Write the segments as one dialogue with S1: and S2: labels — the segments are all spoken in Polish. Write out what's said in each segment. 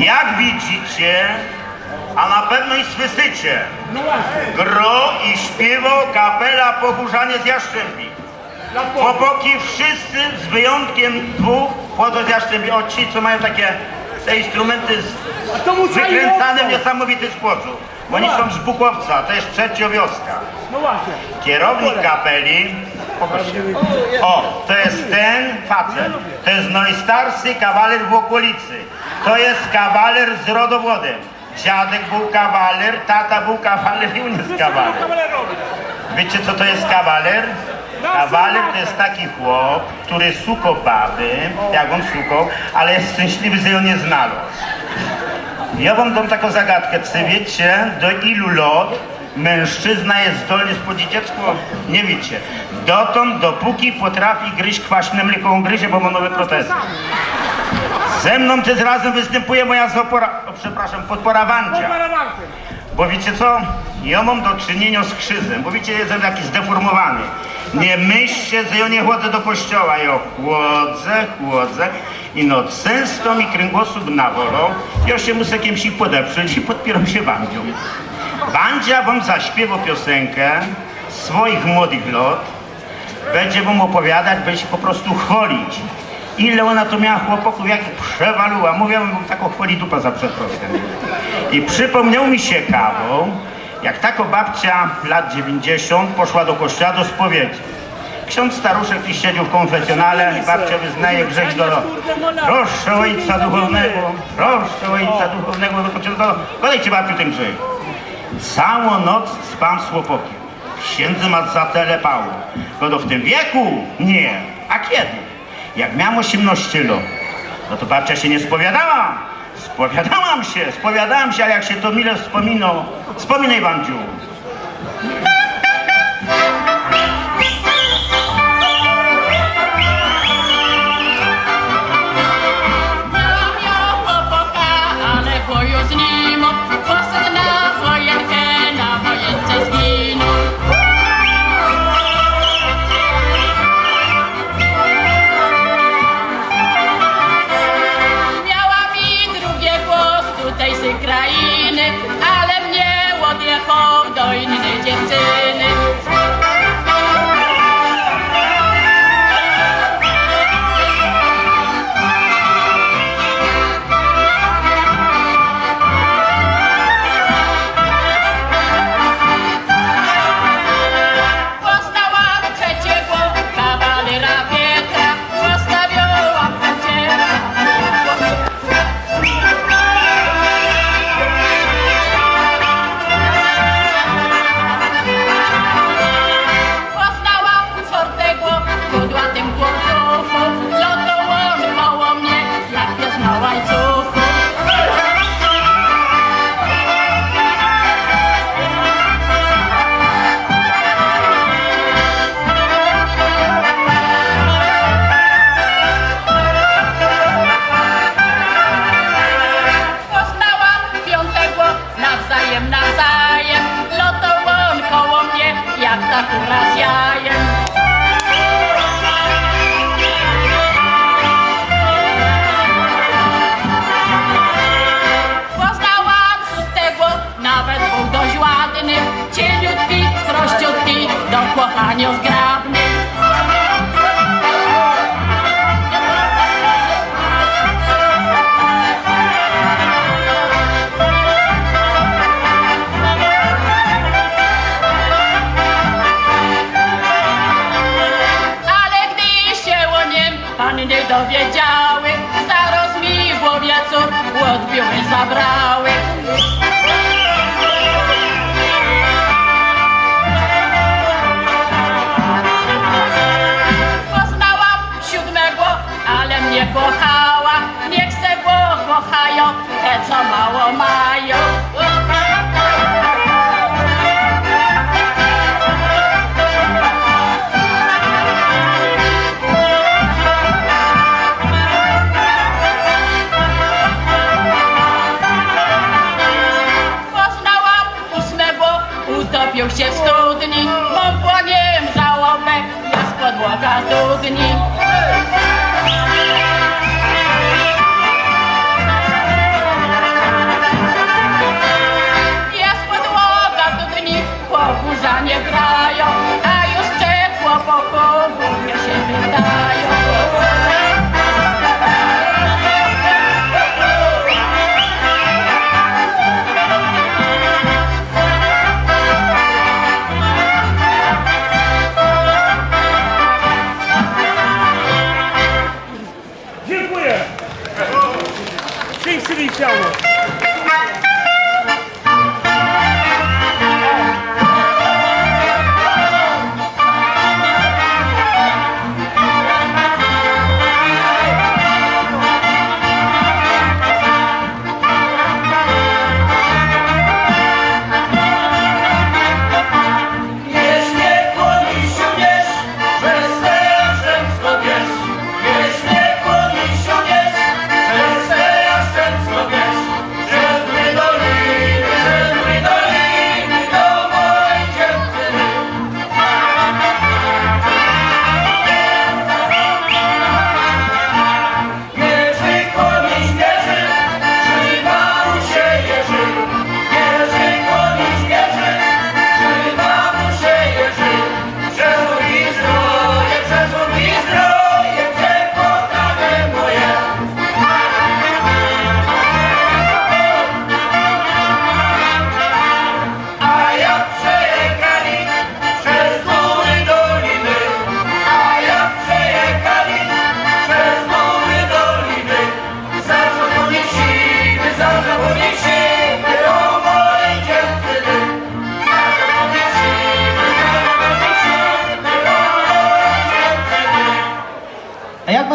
S1: Jak widzicie, a na pewno i słyszycie,
S2: No
S1: gro i śpiewał kapela Pogórzanie z Jaszczębi. Chłopaki wszyscy z wyjątkiem dwóch płodzo z Jaszczębi. O ci, co mają takie te instrumenty z, wykręcane w niesamowity sposób. Bo oni są z Bukowca, to jest trzecia wioska.
S2: No.
S1: Kierownik kapeli. O, to jest ten facet. To jest najstarszy kawaler w okolicy. To jest kawaler z rodowodem. Dziadek był kawaler, tata był kawaler i on jest kawaler. Wiecie co to jest kawaler? Kawaler to jest taki chłop, który suko baby, jak on sukał, ale jest szczęśliwy, że ją nie znalazł. Ja wam dam taką zagadkę. Czy wiecie, do ilu lat mężczyzna jest zdolny spłodzić dziecko? Nie wiecie. Dotąd, dopóki potrafi gryźć kwaśne mleko, on gryzie, bo ma nowe protezy. Ze mną też razem występuje moja zapora, o, przepraszam, podpora Wandzia.
S2: Parawanty.
S1: Bo wiecie co? Ja mam do czynienia z krzyżem, bo wiecie, jestem taki zdeformowany. Nie myślcie, że ja nie chodzę do kościoła. Ja chłodzę, chłodzę i no często mi kręgosłup nawolą. Ja się muszę kimś podeprzeć i podpieram się Wandzią. Wandzia wam zaśpiewa piosenkę swoich młodych lat. Będzie wam opowiadać, będzie po prostu chwalić. Ile ona to miała chłopaków, jak ich przewaluła. Mówię wam, taką chwali dupa za przeprostem. I przypomniał mi się kawał, jak taka babcia lat 90 poszła do kościoła do spowiedzi. Ksiądz staruszek i siedział w konfesjonale i babcia wyznaje grzech do Proszę ojca duchownego, proszę ojca duchownego. Podajcie babciu ten grzech. Całą noc spam z chłopokiem. Księdze ma zatelepało. No to w tym wieku? Nie. A kiedy? Jak miałem 18 lat, no to babcia się nie spowiadała. Spowiadałam się, spowiadałam się, ale jak się to mile wspominał, wspominaj Wandziu.
S3: Miałam
S1: Nie dowiedziały, zaraz mi w głowie cór odbiły, zabrały. Poznałam siódmego, ale mnie kochała, niech se go kochają, te co mało mają.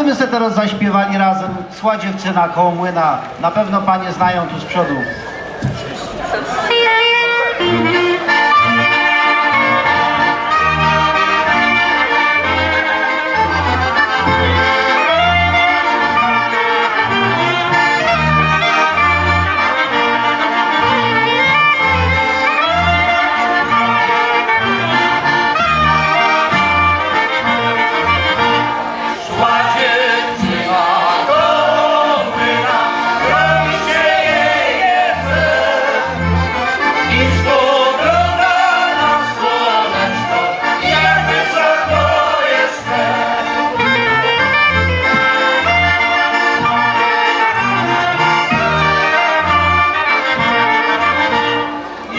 S4: byśmy sobie teraz zaśpiewali razem Sła dziewczyna koło młyna. Na pewno panie znają tu z przodu.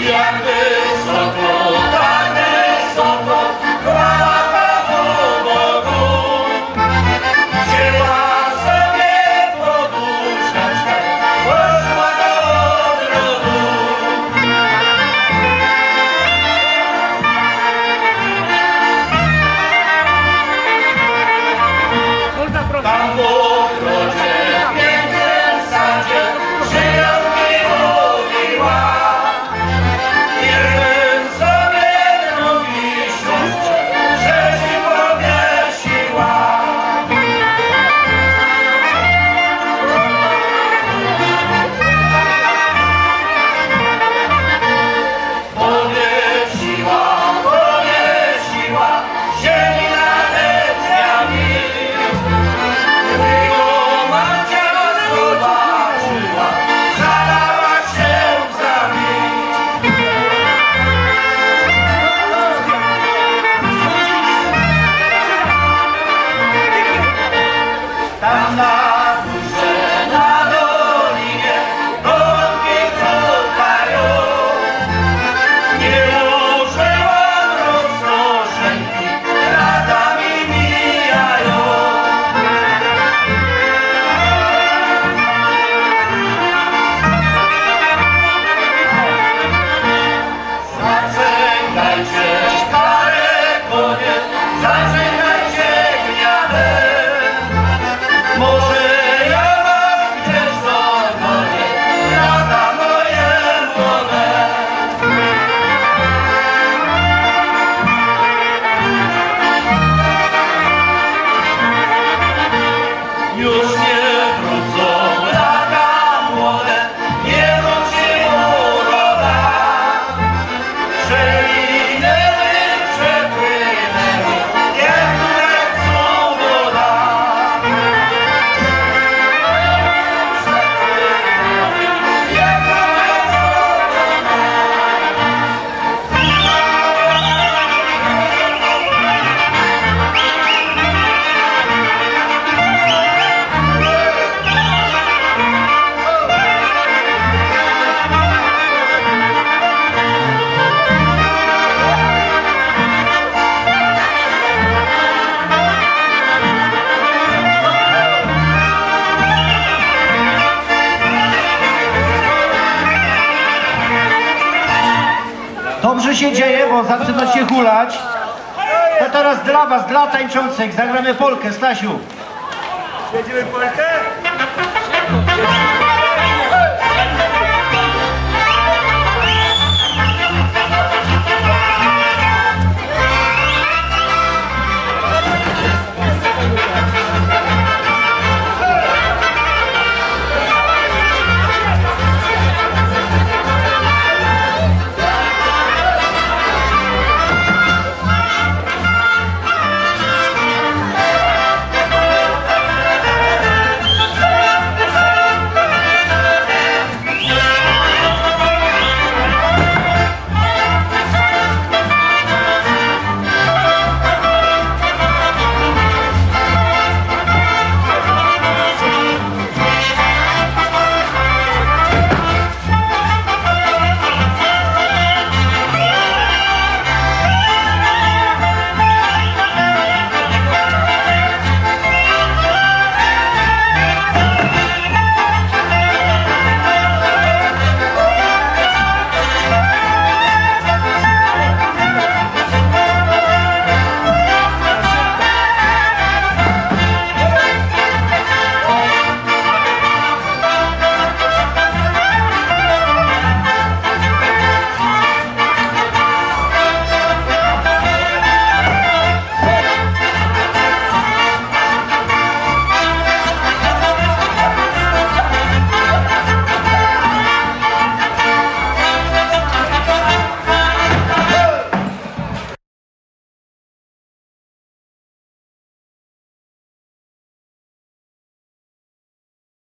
S5: Yeah.
S6: Się dzieje, bo zaczynacie hulać. To teraz dla was, dla tańczących, zagramy polkę, Stasiu.
S2: Jedziemy Polkę?